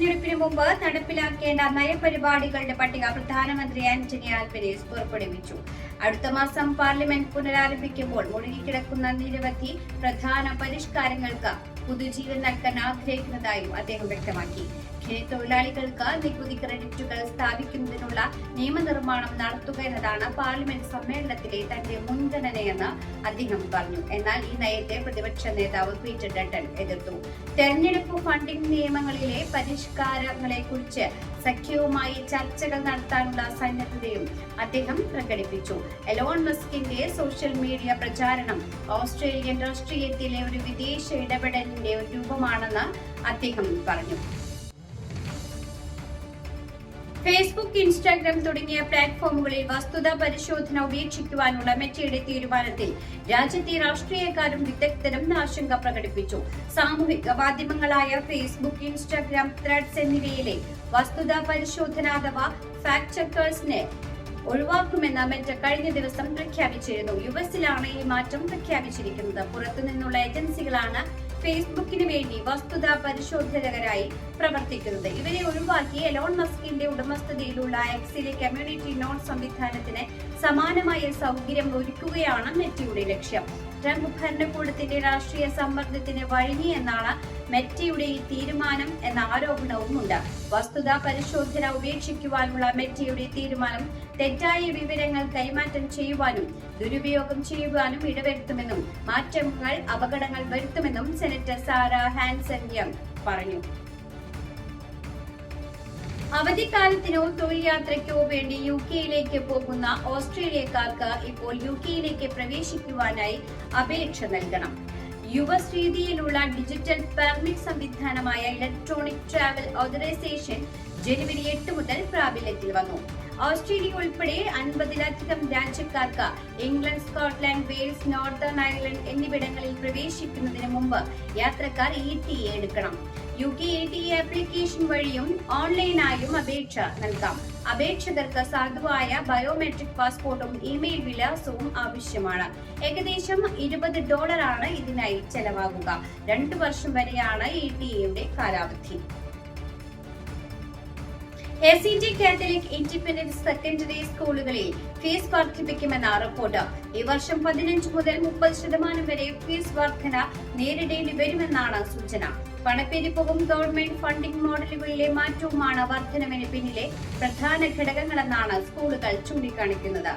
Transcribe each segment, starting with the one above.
തെരഞ്ഞെടുപ്പിന് മുമ്പ് നടപ്പിലാക്കേണ്ട നയപരിപാടികളുടെ പട്ടിക പ്രധാനമന്ത്രി ആന്റണി ആൽബനീസ് പുറപ്പെടുവിച്ചു. അടുത്ത മാസം പാർലമെന്റ് പുനരാരംഭിക്കുമ്പോൾ മുഴുകിക്കിടക്കുന്ന നിരവധി പ്രധാന പരിഷ്കാരങ്ങൾക്ക് പുതുജീവൻ നൽകാൻ ആഗ്രഹിക്കുന്നതായും അദ്ദേഹം വ്യക്തമാക്കി. തൊഴിലാളികൾക്ക് നികുതി ക്രെഡിറ്റുകൾ സ്ഥാപിക്കുന്നതിനുള്ള നിയമനിർമ്മാണം നടത്തുക എന്നതാണ് പാർലമെന്റ് സമ്മേളനത്തിലെ തന്റെ മുൻഗണനയെന്ന് അദ്ദേഹം പറഞ്ഞു. എന്നാൽ ഈ നയത്തെ പ്രതിപക്ഷ നേതാവ് പീറ്റർ ഡട്ടൺ എതിർത്തു. തെരഞ്ഞെടുപ്പ് ഫണ്ടിംഗ് നിയമങ്ങളിലെ പരിഷ്കാരങ്ങളെ കുറിച്ച് സഖ്യവുമായി ചർച്ചകൾ നടത്താനുള്ള സന്നദ്ധതയും അദ്ദേഹം പ്രകടിപ്പിച്ചു. എലോൺ മസ്കിന്റെ സോഷ്യൽ മീഡിയ പ്രചാരണം ഓസ്ട്രേലിയൻ രാഷ്ട്രീയത്തിലെ ഒരു വിദേശ ഇടപെടലിന്റെ ഒരു രൂപമാണെന്ന് അദ്ദേഹം പറഞ്ഞു. ഫേസ്ബുക്ക് ഇൻസ്റ്റാഗ്രാം തുടങ്ങിയ പ്ലാറ്റ്ഫോമുകളിൽ വസ്തുതാ പരിശോധന ഉപേക്ഷിക്കുവാനുള്ള മെറ്റയുടെ തീരുമാനത്തിൽ രാജ്യത്തെ രാഷ്ട്രീയക്കാരും വിദഗ്ധരും ആശങ്ക പ്രകടിപ്പിച്ചു. സാമൂഹിക മാധ്യമങ്ങളായ ഫേസ്ബുക്ക് ഇൻസ്റ്റാഗ്രാം ത്രെഡ്സ് എന്നിവയിലെ വസ്തുതാ പരിശോധന അഥവാ ഫാക്ട് ചെക്കേഴ്സിനെ ഒഴിവാക്കുമെന്ന് മെറ്റ കഴിഞ്ഞ ദിവസം പ്രഖ്യാപിച്ചിരുന്നു. യു എസിലാണ് ഈ മാറ്റം പ്രഖ്യാപിച്ചിരിക്കുന്നത്. പുറത്തുനിന്നുള്ള ഏജൻസികളാണ് ഫേസ്ബുക്കിന് വേണ്ടി വസ്തുതാ പരിശോധകരായി പ്രവർത്തിക്കുന്നത്. ഇവരെ ഒഴിവാക്കി എലോൺ മസ്കിന്റെ ഉടമസ്ഥതയിലുള്ള എക്സിലെ കമ്മ്യൂണിറ്റി നോൺ സംവിധാനത്തിന് സമാനമായ സൗകര്യം ഒരുക്കുകയാണ് മെറ്റിയുടെ ലക്ഷ്യം. ട്രംപ് ഭരണകൂടത്തിന്റെ രാഷ്ട്രീയ സമ്മർദ്ദത്തിന് വഴങ്ങി എന്നാണ് മെറ്റിയുടെ ഈ തീരുമാനം എന്ന ആരോപണവും ഉണ്ട് വസ്തുതാ പരിശോധന ഉപേക്ഷിക്കുവാനുള്ള മെറ്റയുടെ തീരുമാനം തെറ്റായ വിവരങ്ങൾ കൈമാറ്റം ചെയ്യുവാനും ദുരുപയോഗം ചെയ്യുവാനും ഇടവരുത്തുമെന്നും മാറ്റങ്ങൾ അപകടങ്ങൾ വരുത്തുമെന്നും സെനറ്റർ സാറ ഹാൻസൺ യങ് പറഞ്ഞു. അവധിക്കാലത്തിനോ തൊഴിൽ യാത്രയ്ക്കോ വേണ്ടി യു കെയിലേക്ക് പോകുന്ന ഓസ്ട്രേലിയക്കാർക്ക് ഇപ്പോൾ യു കെയിലേക്ക് പ്രവേശിക്കുവാനായി അപേക്ഷ നൽകണം. യു എസ് രീതിയിലുള്ള ഡിജിറ്റൽ പെർമിറ്റ് സംവിധാനമായ ഇലക്ട്രോണിക് ട്രാവൽ ഓതറൈസേഷൻ ജനുവരി എട്ട് മുതൽ പ്രാബല്യത്തിൽ വന്നു. ഓസ്ട്രേലിയ ഉൾപ്പെടെ അൻപതിലധികം രാജ്യക്കാർക്ക് England Scotland Wales Northern Ireland എന്നിവിടങ്ങളിൽ പ്രവേശിക്കുന്നതിന് മുമ്പ് യാത്രക്കാർ ഇ ടി എടുക്കണം. U K E T application വഴിയും ഓൺലൈനായും അപേക്ഷ നൽകാം. അപേക്ഷകർക്ക് സാധുവായ ബയോമെട്രിക് പാസ്പോർട്ടും ഇമെയിൽ വിലാസവും ആവശ്യമാണ്. ഏകദേശം ഇരുപത് ഡോളറാണ് ഇതിനായി ചെലവാകുക. രണ്ടു വർഷം വരെയാണ് എ ടി എയുടെ കാലാവധി. A C T Catholic independent secondary സ്കൂളുകളിൽ ഫീസ് വർദ്ധിപ്പിക്കുമെന്ന റിപ്പോർട്ട്. ഈ വർഷം പതിനഞ്ച് മുതൽ മുപ്പത് ശതമാനം വരെ ഫീസ് വർധന നേരിടേണ്ടി വരുമെന്നാണ് സൂചന. പണപ്പെരുപ്പവും ഗവൺമെന്റ് ഫണ്ടിംഗ് മോഡലുകളിലെ മാറ്റവുമാണ് വർധനവിന് പിന്നിലെ പ്രധാന ഘടകങ്ങളെന്നാണ് സ്കൂളുകൾ ചൂണ്ടിക്കാണിക്കുന്നത്.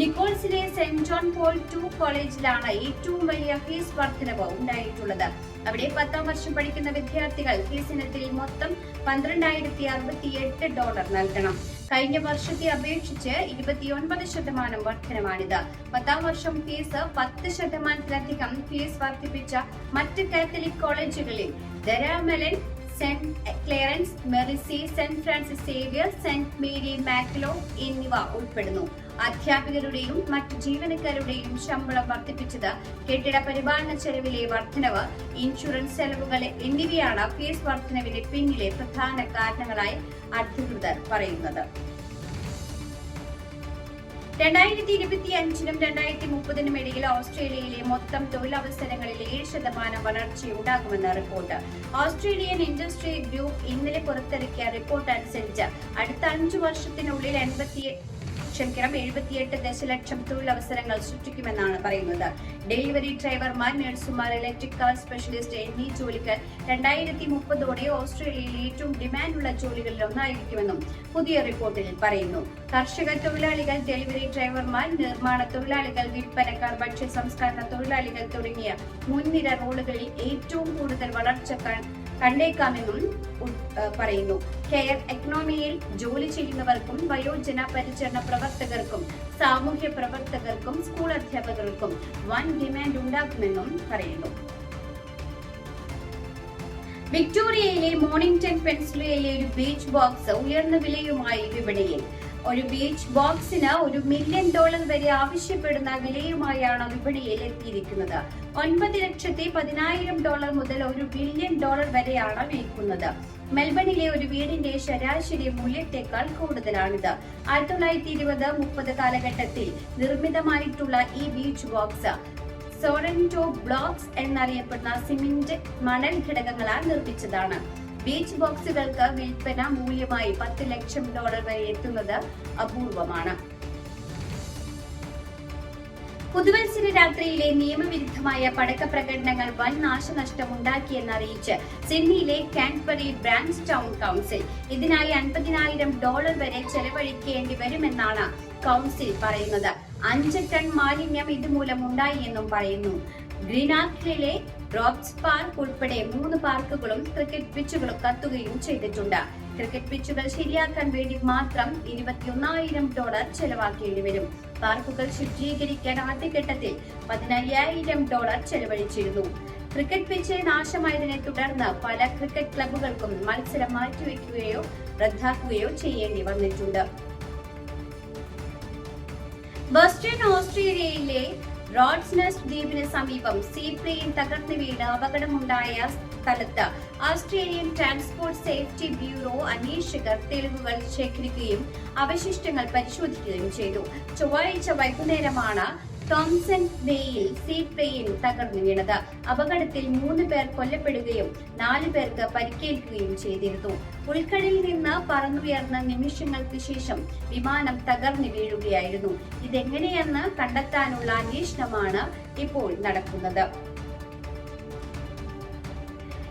നിക്കോൾസിലെ സെന്റ് ജോൺ പോൾ ടു കോളേജിലാണ് ഏറ്റവും വലിയ ഫീസ് വർധനവ് ഉണ്ടായിട്ടുള്ളത്. അവിടെ പത്താം വർഷം പഠിക്കുന്ന വിദ്യാർത്ഥികൾ ഫീസിനത്തിൽ മൊത്തം പന്ത്രണ്ടായിരത്തി അറുപത്തി എട്ട് ഡോളർ നൽകണം. കഴിഞ്ഞ വർഷത്തെ അപേക്ഷിച്ച് ഇരുപത്തിയൊൻപത് ശതമാനം വർധനമാണിത്. പത്താം വർഷം ഫീസ് പത്ത് ശതമാനത്തിലധികം ഫീസ് വർദ്ധിപ്പിച്ച മറ്റ് കാത്തലിക് കോളേജുകളിൽ Daramalan saint Clare's Merici saint Francis Xavier saint Mary MacKillop എന്നിവ ഉൾപ്പെടുന്നു. അധ്യാപകരുടെയും മറ്റ് ജീവനക്കാരുടെയും ശമ്പളം വർദ്ധിപ്പിച്ചത് കെട്ടിട പരിപാലന ചെലവിലെ വർധനവ് ഇൻഷുറൻസ് ചെലവുകൾ എന്നിവയാണ് ഫീസ് വർധനവിന്റെ പിന്നിലെ പ്രധാന കാരണങ്ങളായി അധികൃതർ പറയുന്നത്. രണ്ടായിരത്തി ഇരുപത്തി അഞ്ചിനും രണ്ടായിരത്തി മുപ്പതിനും ഇടയിൽ ഓസ്ട്രേലിയയിലെ മൊത്തം തൊഴിലവസരങ്ങളിൽ ഏഴ് ശതമാനം വളർച്ചയുണ്ടാകുമെന്ന റിപ്പോർട്ട്. ഓസ്ട്രേലിയൻ ഇൻഡസ്ട്രി ഗ്രൂപ്പ് ഇന്നലെ പുറത്തിറക്കിയ റിപ്പോർട്ട് അനുസരിച്ച് അടുത്ത അഞ്ചു വർഷത്തിനുള്ളിൽ എൺപത്തി ക്ഷമിക്കണം എഴുപത്തിയെട്ട് ദശലക്ഷം തൊഴിലവസരങ്ങൾ സൃഷ്ടിക്കുമെന്നാണ് പറയുന്നത്. ഡെലിവറി ഡ്രൈവർമാർ നഴ്സുമാർ ഇലക്ട്രിക് കാർ സ്പെഷ്യലിസ്റ്റ് എന്നീ ജോലികൾ രണ്ടായിരത്തി മുപ്പതോടെ ഓസ്ട്രേലിയയിൽ ഏറ്റവും ഡിമാൻഡുള്ള ജോലികളിൽ ഒന്നായിരിക്കുമെന്നും പുതിയ റിപ്പോർട്ടിൽ പറയുന്നു. കർഷക തൊഴിലാളികൾ ഡെലിവറി ഡ്രൈവർമാർ നിർമ്മാണ തൊഴിലാളികൾ വിൽപ്പനക്കാർ ഭക്ഷ്യ സംസ്കരണ തൊഴിലാളികൾ തുടങ്ങിയ മുൻനിര റോളുകളിൽ ഏറ്റവും കൂടുതൽ വളർച്ച കണ്ടേക്കാമെന്നും പറയുന്നു. കെയർ എക്കണോമിയിൽ ജോലി ചെയ്യുന്നവർക്കും വയോജന പരിചരണ പ്രവർത്തകർക്കും സാമൂഹ്യ പ്രവർത്തകർക്കും സ്കൂൾ അധ്യാപകർക്കും വൻ ഡിമാൻഡ് ഉണ്ടാകുമെന്നും പറയുന്നു. വിക്ടോറിയയിലെ മോർണിംഗ്ടൺ പെൻസിലയിലെ ഒരു ബീച്ച് ബോക്സ് ഉയർന്ന വിലയുമായി വിപണിയിൽ. ഒരു ബീച്ച് ബോക്സിന് ഒരു മില്യൺ ഡോളർ വരെ ആവശ്യപ്പെടുന്ന വിലയുമായാണ് വിപണിയിൽ എത്തിയിരിക്കുന്നത്. ഒൻപത് ലക്ഷത്തി പതിനായിരം ഡോളർ മുതൽ ഒരു ബില്യൺ ഡോളർ വരെയാണ് വിൽക്കുന്നത്. മെൽബണിലെ ഒരു വീടിന്റെ ശരാശരി മൂല്യത്തെക്കാൾ കൂടുതലാണിത്. ആയിരത്തി തൊള്ളായിരത്തി ഇരുപത് മുപ്പത് കാലഘട്ടത്തിൽ നിർമ്മിതമായിട്ടുള്ള ഈ ബീച്ച് ബോക്സ് സോറന്റോ ബ്ലോക്സ് എന്നറിയപ്പെടുന്ന സിമെന്റ് മണൽ ഘടകങ്ങളാൽ നിർമ്മിച്ചതാണ്. ബീച്ച് ബോക്സുകൾക്ക് വിൽപ്പന മൂല്യമായി പത്ത് ലക്ഷം ഡോളർ വരെ എത്തുന്നത് അപൂർവമാണ്. പുതുവത്സര രാത്രിയിലെ നിയമവിരുദ്ധമായ പടക്ക പ്രകടനങ്ങൾ വൻ നാശനഷ്ടം ഉണ്ടാക്കിയെന്നറിയിച്ച് സിഡ്നിയിലെ കാൻബറി ബ്രാൻഡ് ടൗൺ കൗൺസിൽ ഇതിനായി അൻപതിനായിരം ഡോളർ വരെ ചെലവഴിക്കേണ്ടി വരുമെന്നാണ് കൗൺസിൽ പറയുന്നത്. അഞ്ച് ടൺ മാലിന്യം ഇതുമൂലം ഉണ്ടായി എന്നും പറയുന്നു. ഗ്രീനാക്കിലെ റോബ്സ് പാർക്ക് ഉൾപ്പെടെ മൂന്ന് പാർക്കുകളും ക്രിക്കറ്റ് പിച്ചുകളും കത്തുകയും ചെയ്തിട്ടുണ്ട്. ക്രിക്കറ്റ് പിച്ചുകൾ ശരിയാക്കാൻ വേണ്ടി മാത്രം ഇരുപത്തിയൊന്നായിരം ഡോളർ ചെലവാക്കേണ്ടി വരും. പാർക്കുകൾ ശുചീകരിക്കാൻ ആദ്യഘട്ടത്തിൽ പതിനയ്യായിരം ഡോളർ ചെലവഴിച്ചിരുന്നു. ക്രിക്കറ്റ് പിച്ച് നാശമായതിനെ തുടർന്ന് പല ക്രിക്കറ്റ് ക്ലബുകൾക്കും മത്സരം മാറ്റിവെക്കുകയോ റദ്ദാക്കുകയോ ചെയ്യേണ്ടി വന്നിട്ടുണ്ട്. വെസ്റ്റേൺ ഓസ്ട്രേലിയയിലെ റോഡ്സ്നെസ് ദ്വീപിന് സമീപം സീപ്ലെയിൻ തകർന്നു വീണ് അപകടമുണ്ടായ സ്ഥലത്ത് ഓസ്ട്രേലിയൻ ട്രാൻസ്പോർട്ട് സേഫ്റ്റി ബ്യൂറോ അന്വേഷകർ തെളിവുകൾ ശേഖരിക്കുകയും അവശിഷ്ടങ്ങൾ പരിശോധിക്കുകയും ചെയ്തു. ചൊവ്വാഴ്ച വൈകുന്നേരമാണ് തോംസൺ ബേയിൽ സീപ്ലെയിൻ തകർന്നു വീണത്. അപകടത്തിൽ മൂന്ന് പേർ കൊല്ലപ്പെടുകയും നാല് പേർക്ക് പരിക്കേൽക്കുകയും ചെയ്തിരുന്നു. ഉൾക്കടലിൽ നിന്ന് പറന്നുയർന്ന നിമിഷങ്ങൾക്ക് ശേഷം വിമാനം തകർന്നു വീഴുകയായിരുന്നു. ഇതെങ്ങനെയെന്ന് കണ്ടെത്താനുള്ള അന്വേഷണമാണ് ഇപ്പോൾ നടക്കുന്നത്.